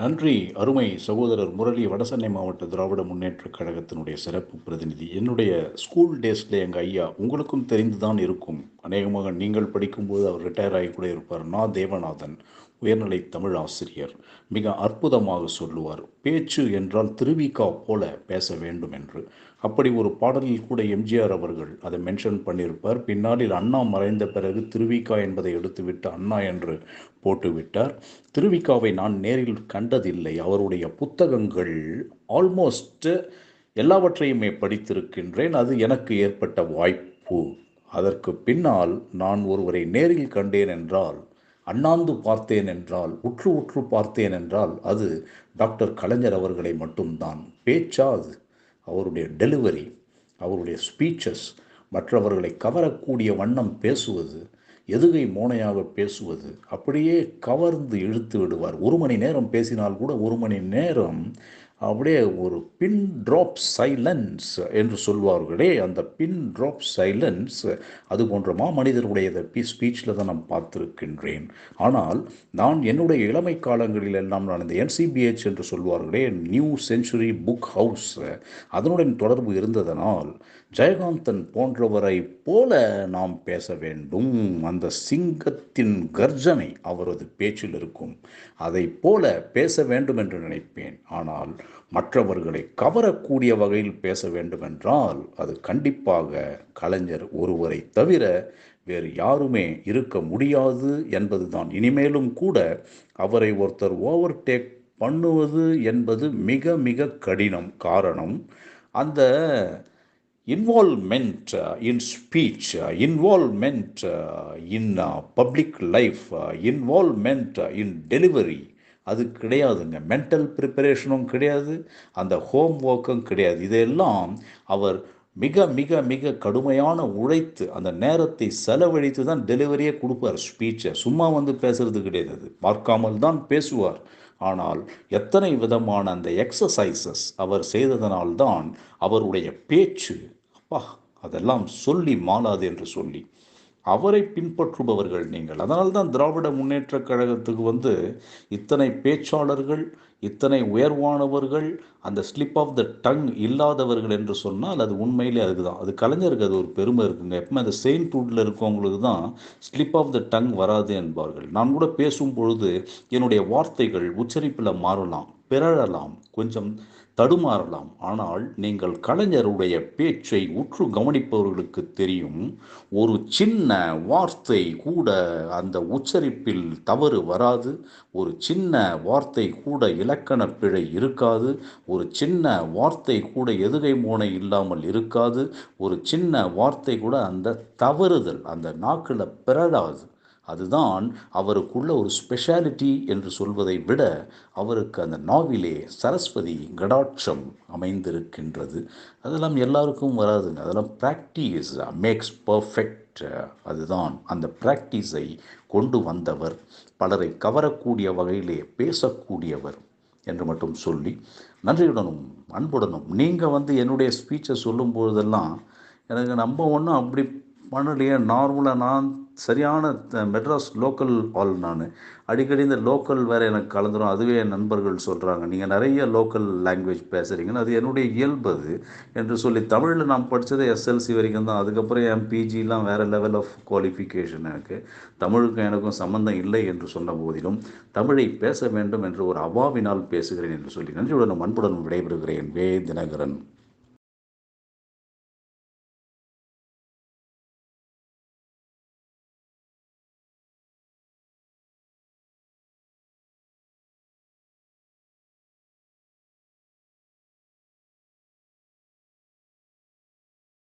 நன்றி அருமை சகோதரர் முரளி வடசென்னை மாவட்ட திராவிட முன்னேற்ற கழகத்தினுடைய சிறப்பு பிரதிநிதி. என்னுடைய ஸ்கூல் டேஸில் எங்கள் ஐயா உங்களுக்கும் தெரிந்துதான் இருக்கும். அநேகமாக நீங்கள் படிக்கும்போது அவர் ரிட்டையர் ஆகி கூட இருப்பார். நா தேவநாதன். உயர்நிலை தமிழ் ஆசிரியர். மிக அற்புதமாக சொல்லுவார். பேச்சு என்றால் திருவிக்கா போல பேச வேண்டும் என்று. அப்படி ஒரு பாடலில் கூட எம்ஜிஆர் அவர்கள் அதை மென்ஷன் பண்ணியிருப்பார். பின்னாளில் அண்ணா மறைந்த பிறகு திருவிக்கா என்பதை எடுத்துவிட்டு அண்ணா என்று போட்டுவிட்டார். திருவிக்காவை நான் நேரில் கண்டதில்லை. அவருடைய புத்தகங்கள் ஆல்மோஸ்ட் எல்லாவற்றையுமே படித்திருக்கின்றேன். அது எனக்கு ஏற்பட்ட வாய்ப்பு. அதற்கு பின்னால் நான் ஒருவரை நேரில் கண்டேன் என்றால் அண்ணாந்து பார்த்தேன் என்றால் உற்று உற்று பார்த்தேன் என்றால் அது டாக்டர் கலைஞர் அவர்களை மட்டும்தான். பேச்சா அது? அவருடைய டெலிவரி அவருடைய ஸ்பீச்சஸ் மற்றவர்களை கவரக்கூடிய வண்ணம் பேசுவது எதுகை மோனையாக பேசுவது அப்படியே கவர்ந்து இழுத்து விடுவார். ஒரு மணி நேரம் பேசினால் கூட ஒரு மணி நேரம் அப்படியே ஒரு பின் ட்ராப் சைலன்ஸ் என்று சொல்வார்களே அந்த பின் ட்ராப் சைலன்ஸ் அது போன்ற மாமனிதருடைய பி ஸ்பீச்சில் தான் நான் பார்த்துருக்கின்றேன். ஆனால் நான் என்னுடைய இளமை காலங்களில் எல்லாம் நான் இந்த என்சிபிஹெச் என்று சொல்வார்களே நியூ செஞ்சுரி புக் ஹவுஸ் அதனுடன் தொடர்பு இருந்ததனால் ஜெயகாந்தன் போன்றவரை போல நாம் பேச வேண்டும். அந்த சிங்கத்தின் கர்ஜனை அவரது பேச்சில் இருக்கும். அதை போல பேச வேண்டும் என்று நினைப்பேன். ஆனால் மற்றவர்களை கவரக்கூடிய வகையில் பேச வேண்டுமென்றால் அது கண்டிப்பாக கலைஞர் ஒருவரை தவிர வேறு யாருமே இருக்க முடியாது என்பதுதான். இனிமேலும் கூட அவரை ஒருத்தர் ஓவர்டேக் பண்ணுவது என்பது மிக மிக கடினம் காரணம். அந்த involvement in speech involvement in public life involvement in delivery அது கிடையாதுங்க. மென்டல் ப்ரிப்பரேஷனும் கிடையாது. அந்த ஹோம் ஒர்க்கும் கிடையாது. இதெல்லாம் அவர் மிக மிக மிக கடுமையான உழைத்து அந்த நேரத்தை செலவழித்து தான் டெலிவரியே கொடுப்பார் ஸ்பீச்சை சும்மா வந்து பேசுறது கிடையாது பார்க்காமல் தான் பேசுவார். ஆனால் எத்தனை விதமான அந்த எக்ஸசைசஸ் அவர் செய்ததனால்தான் அவருடைய பேச்சு அப்பா அதெல்லாம் சொல்லி மாலாது என்று சொல்லி அவரை பின்பற்றுபவர்கள் நீங்கள். அதனால்தான் திராவிட முன்னேற்ற கழகத்துக்கு வந்து இத்தனை பேச்சாளர்கள் இத்தனை உயர்வானவர்கள் அந்த ஸ்லிப் ஆஃப் த டங் இல்லாதவர்கள் என்று சொன்னால் அது உண்மையிலே அதுக்கு தான் அது கலைஞருக்கு அது ஒரு பெருமை இருக்குங்க. எப்பவுமே அந்த செயின்ட் வுட்டில் இருக்கவங்களுக்கு தான் ஸ்லிப் ஆஃப் த டங் வராது என்பார்கள். நான் கூட பேசும் பொழுது என்னுடைய வார்த்தைகள் உச்சரிப்பில் மாறலாம் பிறழலாம். கொஞ்சம் தடுமாறலாம். ஆனால் நீங்கள் கலைஞருடைய பேச்சை உற்று கவனிப்பவர்களுக்கு தெரியும் ஒரு சின்ன வார்த்தை கூட அந்த உச்சரிப்பில் தவறு வராது ஒரு சின்ன வார்த்தை கூட இலக்கண பிழை இருக்காது ஒரு சின்ன வார்த்தை கூட எதுகை மோனை இல்லாமல் இருக்காது ஒரு சின்ன வார்த்தை கூட அந்த தவறுதல் அந்த நாக்கில் பிறழாது. அதுதான் அவருக்குள்ள ஒரு ஸ்பெஷாலிட்டி என்று சொல்வதை விட அவருக்கு அந்த நாவிலே சரஸ்வதி கடாட்சம் அமைந்திருக்கின்றது. அதெல்லாம் எல்லாருக்கும் வராதுங்க. அதெல்லாம் ப்ராக்டிஸ் மேக்ஸ் பர்ஃபெக்ட் அதுதான் அந்த ப்ராக்டிஸை கொண்டு வந்தவர். பலரை கவரக்கூடிய வகையிலே பேசக்கூடியவர் என்று மட்டும் சொல்லி நன்றியுடனும் அன்புடனும் நீங்கள் வந்து என்னுடைய ஸ்பீச்சை சொல்லும் பொழுதெல்லாம் எனக்கு நம்ம ஒன்றும் அப்படி பண்ணலையே நார்மலாக நான் சரியான மெட்ராஸ் லோக்கல் ஆள் நான். அடிக்கடி இந்த லோக்கல் வேறு எனக்கு கலந்துரும். அதுவே என் நண்பர்கள் சொல்கிறாங்க நீங்கள் நிறைய லோக்கல் லாங்குவேஜ் பேசுகிறீங்கன்னு அது என்னுடைய இயல்பு அது என்று சொல்லி தமிழில் நான் படித்தது எஸ்எல்சி வரைக்கும் தான். அதுக்கப்புறம் என் பிஜிலாம் வேறு லெவல் ஆஃப் குவாலிஃபிகேஷன் எனக்கு. தமிழுக்கும் எனக்கும் சம்மந்தம் இல்லை என்று சொன்ன போதிலும் தமிழை பேச வேண்டும் என்று ஒரு அவாவினால் பேசுகிறேன் என்று சொல்லி நன்றியுடன் அன்புடன் விடைபெறுகிறேன். வே தினகரன்.